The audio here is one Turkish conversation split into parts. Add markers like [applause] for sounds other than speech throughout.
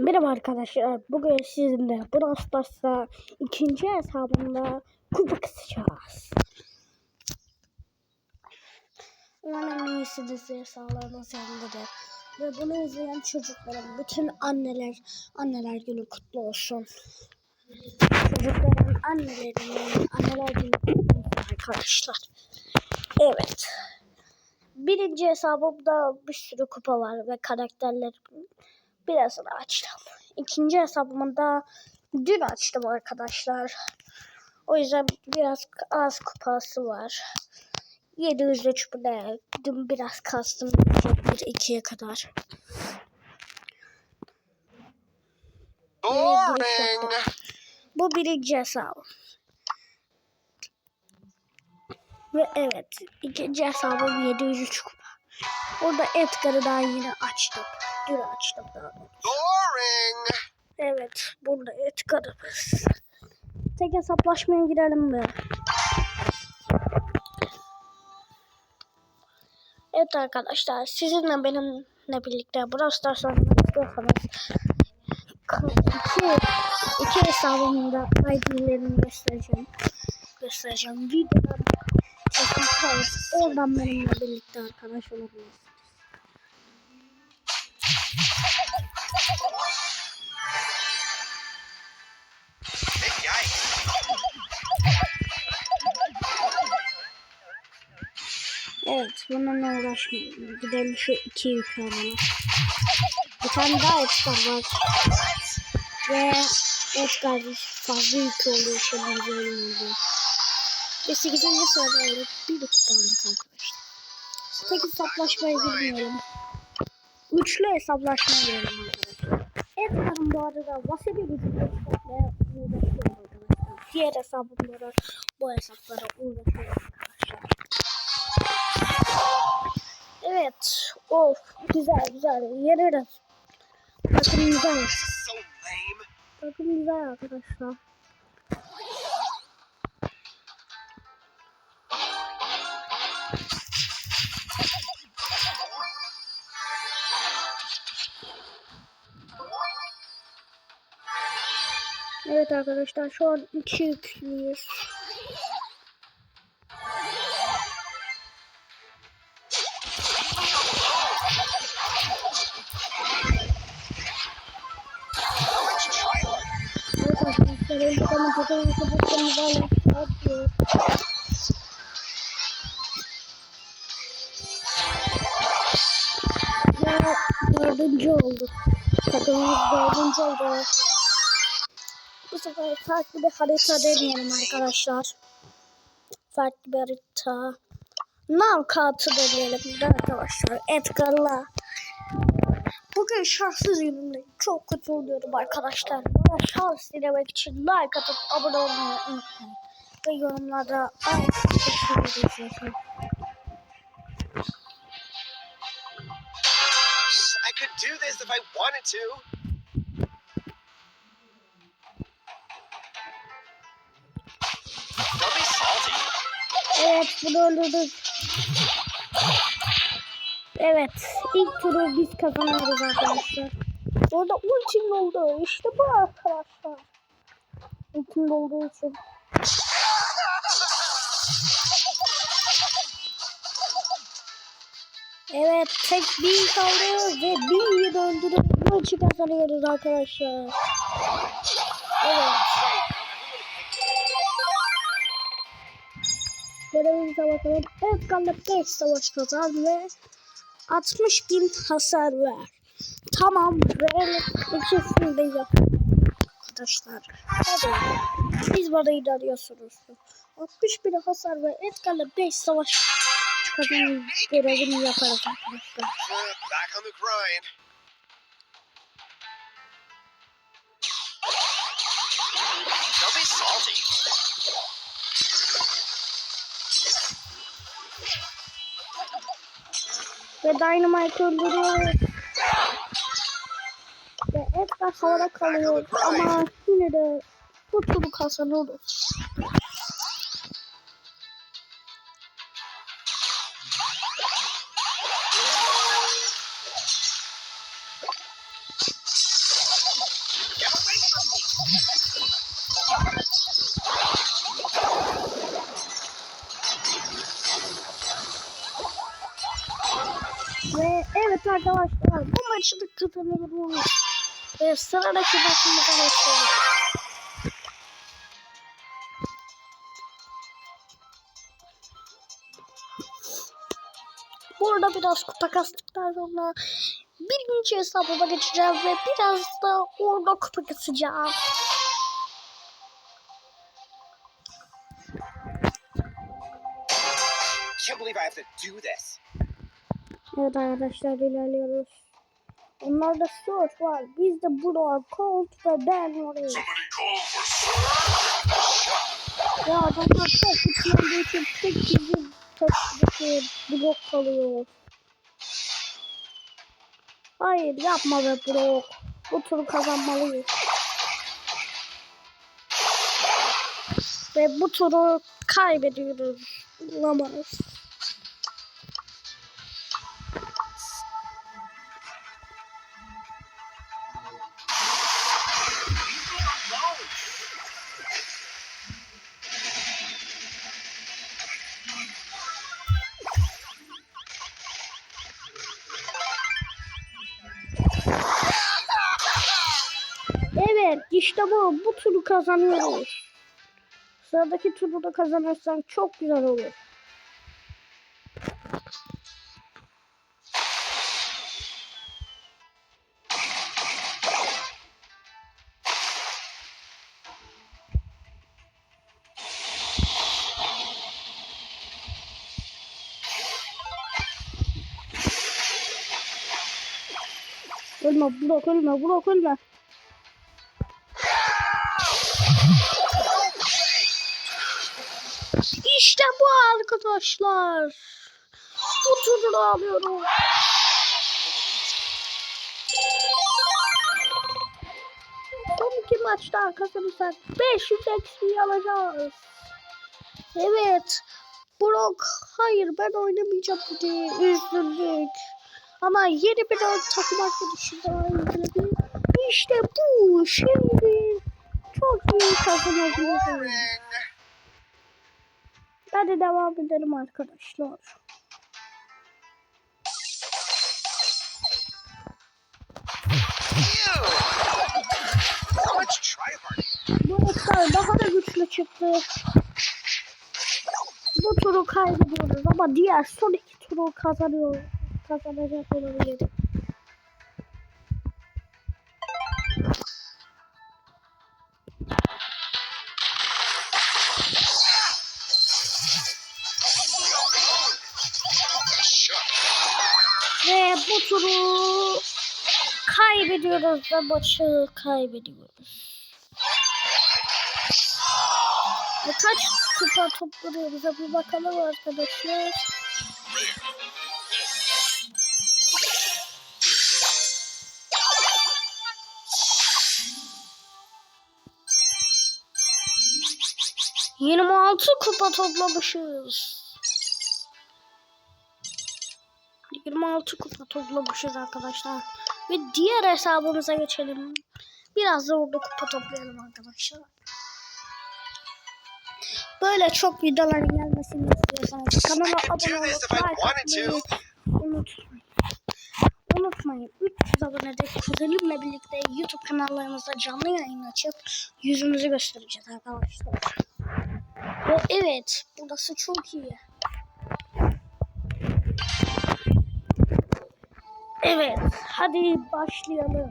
Merhaba arkadaşlar. Bugün sizinle Brawl Stars'ta ikinci hesabımda kupa kısacağız. Umarım iyisiniz sağlığınız yerindedir. Ve bunu izleyen çocukların bütün anneler anneler günü kutlu olsun. Çocukların annelerinin anneler günü kutlu olsun arkadaşlar. Evet. Birinci hesabımda bir sürü kupa var ve karakterler birazını açtım. İkinci hesabımı da dün açtım arkadaşlar. O yüzden biraz az kupası var. 703 bu ne? Dün biraz kastım. 1-2'ye kadar. Boring. Bu birinci hesabım. Ve evet ikinci hesabım 703 kupa. Orada Edgar'ı daha yine açtım. Dün açtım daha doğrusu. Boring. Evet, burada Edgar'ımız. Tek hesaplaşmaya girelim mi? Evet arkadaşlar, sizinle benimle birlikte Brawl Stars oynamak istiyorsanız iki, iki hesabımda ID'lerini göstereceğim. Göstereceğim. Videodan Oradan benimle birlikte arkadaş olabilirsiniz. Evet, bununla uğraşmayalım. Gidelim şu iki yukarıya. Bir tane daha Edgar var. Ve Edgar fazla yük oluyor şimdi böyle oldu. Ve 8. sırada öyle bir de kupa aldık arkadaşlar. Tek hesaplaşmaya girmeyelim. Üçlü hesaplaşmaya girelim arkadaşlar. Edgar'ın bu arada wasabi gücüyle çıkartmaya uğraşıyorum arkadaşlar. Diğer hesabımlara bu hesaplara uğraşıyorum arkadaşlar. Evet. Of. Güzel güzel. Yeniriz. Takım güzel. Takım güzel arkadaşlar. Evet arkadaşlar şu an iki yüklüyüz. Evet arkadaşlar önce bana takım kapatmamız hala atıyor. Ve dördüncü oldu. Takımımız dördüncü oldu. Sefer farklı bir harita deneyelim arkadaşlar. Farklı bir harita. Knockout'u deneyelim de arkadaşlar. Edgar'la. Bugün şanssız günümdeyim. Çok kötü oluyorum arkadaşlar. Bana şans dilemek için like atıp abone olmayı unutmayın. Ve yorumlarda could do this if I wanted to. Evet bunu öldürdük. Evet ilk turu biz kazanıyoruz arkadaşlar. Orada ultim oldu. İşte bu arkadaşlar. Ultim olduğu için. Evet tek bir kaldı ve bir döndürüp maçı kazanıyoruz arkadaşlar. Evet. Görevimize bakalım. Edgar'la 5 savaş kazan ve 60 bin hasar ver. Tamam ve ikisini de yapalım arkadaşlar. Hadi. Biz bana inanıyorsunuz. 60 bin hasar ve Edgar'la 5 savaş kazan görevini yaparız arkadaşlar. Ve Dynamite öldürüyor. Ve Edgar havada kalıyor ama yine de bu turu kazanıyoruz. Da kazanıyoruz. Ve sıradaki maçımıza geçiyoruz. Burada biraz kupa kastıktan sonra birinci hesabıma geçeceğim ve biraz da orada kupa kasacağım. Can't believe I have to do this. Evet arkadaşlar ilerliyoruz. Onlarda Sword var. Bizde Brock, Colt ve Ben varız. Ya adamlar çok olduğu için tek bizim taşıdaki Brock kalıyor. Hayır yapma be Brock. Bu turu kazanmalıyız. Ve bu turu kaybediyoruz. Olamaz. İşte bu. Bu turu kazanıyoruz. Sıradaki turu da kazanırsan çok güzel olur. Ölme Burak ölme Burak ölme. İşte bu arkadaşlar. Bu turu alıyorum. Son iki maçta kazanırsak 500 XP alacağız. Evet. Brock hayır ben oynamayacağım diye üzüldük. Ama yeni bir arkadaşı daha indirdi. İşte bu. Şimdi çok iyi kazanabiliriz. Hadi devam edelim arkadaşlar. Bu etler daha da güçlü çıktı. Bu turu kaybediyoruz ama diğer son iki turu kazanıyor. Kazanacak olabilir. Kaybediyoruz ve maçı kaybediyoruz. Ve kaç kupa topluyoruz bir bakalım arkadaşlar. Yirmi altı kupa toplamışız. 26 kupa toplamışız arkadaşlar. Ve diğer hesabımıza geçelim. Biraz da orada kupa toplayalım arkadaşlar. Böyle çok videoların gelmesini istiyorsanız kanala abone olup like atmayı unutmayın. Unutmayın 300 abonede kuzenimle birlikte YouTube kanallarımızda canlı yayın açıp yüzümüzü göstereceğiz arkadaşlar. Ve evet burası çok iyi. Evet, hadi başlayalım.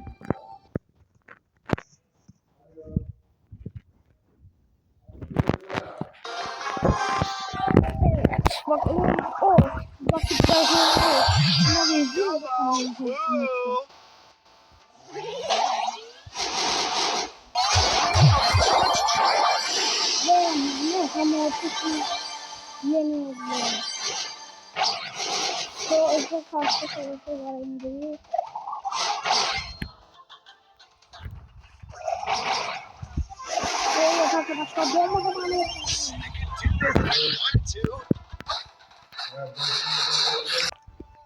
Evet, bak o, o vakit yazıyor. Ama benziyor. Whoa. Ben ne hamatı yeniyorum. Şu özel karşı tarafı var indiriyor. Arkadaşlar, bomba zamanı.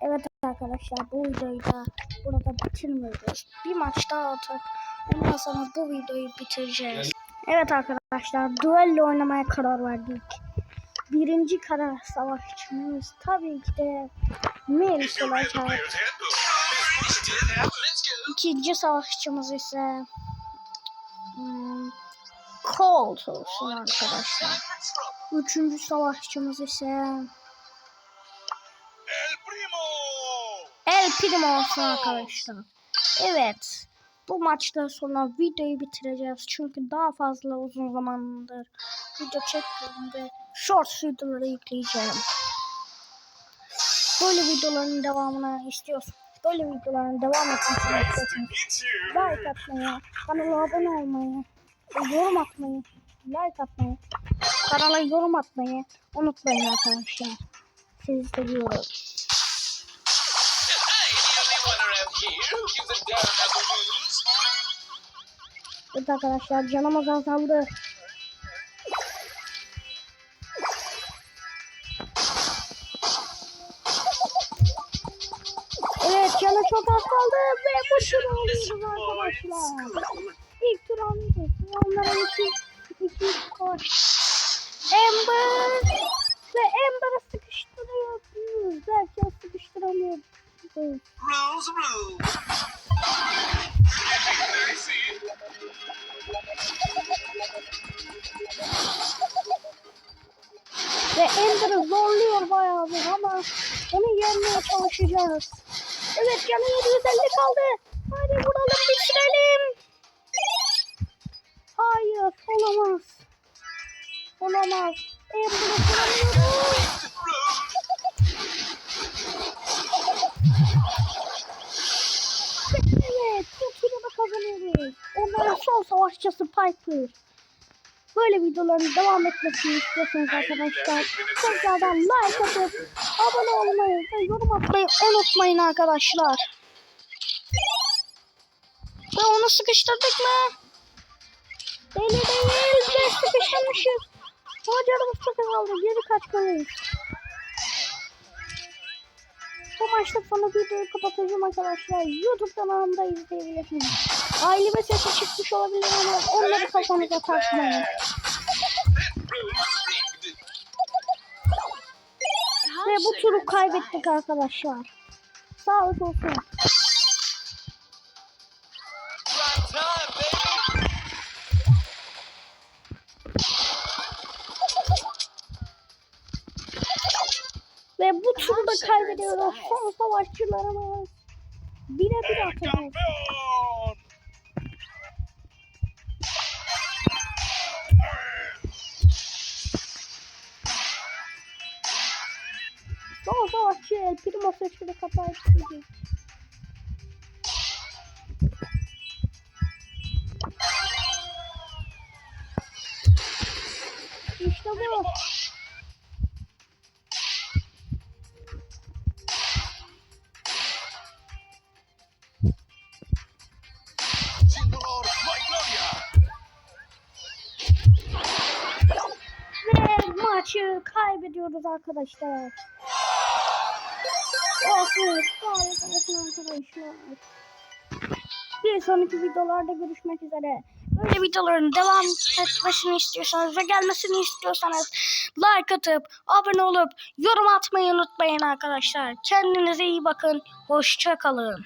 Evet arkadaşlar bu videoyu da burada bitirmiyoruz. Bir maç daha atıp ondan sonra bu videoyu bitireceğiz. Evet arkadaşlar duello oynamaya karar verdik. Birinci karar savaşçımız tabii ki de Melis olacak. İkinci savaşçımız ise hmm, Colt olsun arkadaşlar. Üçüncü savaşçımız ise El Primo. El Primo olsun arkadaşlar. Evet. Bu maçtan sonra videoyu bitireceğiz. Çünkü daha fazla uzun zamandır video çekmiyorum ve short videoları yükleyeceğim. Böyle videoların devamını istiyorsanız, böyle videoların devam etmesini istiyorsanız Meet you. like atmayı, kanala abone olmayı, yorum atmayı, like atmayı, kanala yorum atmayı unutmayın arkadaşlar. Sizi seviyorum. Hey, the only one around canı çok az kaldı ve tur alıyoruz arkadaşlar. İlk tur alıyoruz. Onlara iki, iki koş. Amber ve Amber'ı sıkıştırıyoruz. Derken sıkıştıramıyoruz. Rules, rules. Ve Ender'ı zorluyor bayağı bir ama onu yenmeye çalışacağız. Evet canı 750 kaldı. Hadi vuralım bitirelim. Hayır olamaz. Olamaz. Ender'ı vuramıyoruz. [laughs] Evet bu turu da kazanıyoruz. Onların son savaşçısı Piper. Böyle videoların devam etmesini istiyorsanız arkadaşlar tekrardan like atıp abone olmayı ve yorum atmayı unutmayın arkadaşlar. Ve onu sıkıştırdık mı? Deli değil ve sıkıştırmışız. Ama canımız çok azaldı. Geri kaçmalıyız. Bu maçta sonra videoyu kapatacağım arkadaşlar. YouTube kanalımda izleyebilirsiniz. Aileme sesi çıkmış olabilir ama onları kafanıza takmayın. Ve bu turu kaybettik arkadaşlar. Sağlık olsun. Da kaybediyoruz. Son savaşçılarımız. Bire bir atacağız. Son savaşçı El Primo seçili kapatacağız. Maçı kaybediyoruz arkadaşlar. Olsun, olsun arkadaşlar. Bir sonraki videolarda görüşmek üzere. Böyle videoların devam etmesini istiyorsanız ve gelmesini istiyorsanız like atıp abone olup yorum atmayı unutmayın arkadaşlar. Kendinize iyi bakın. Hoşça kalın.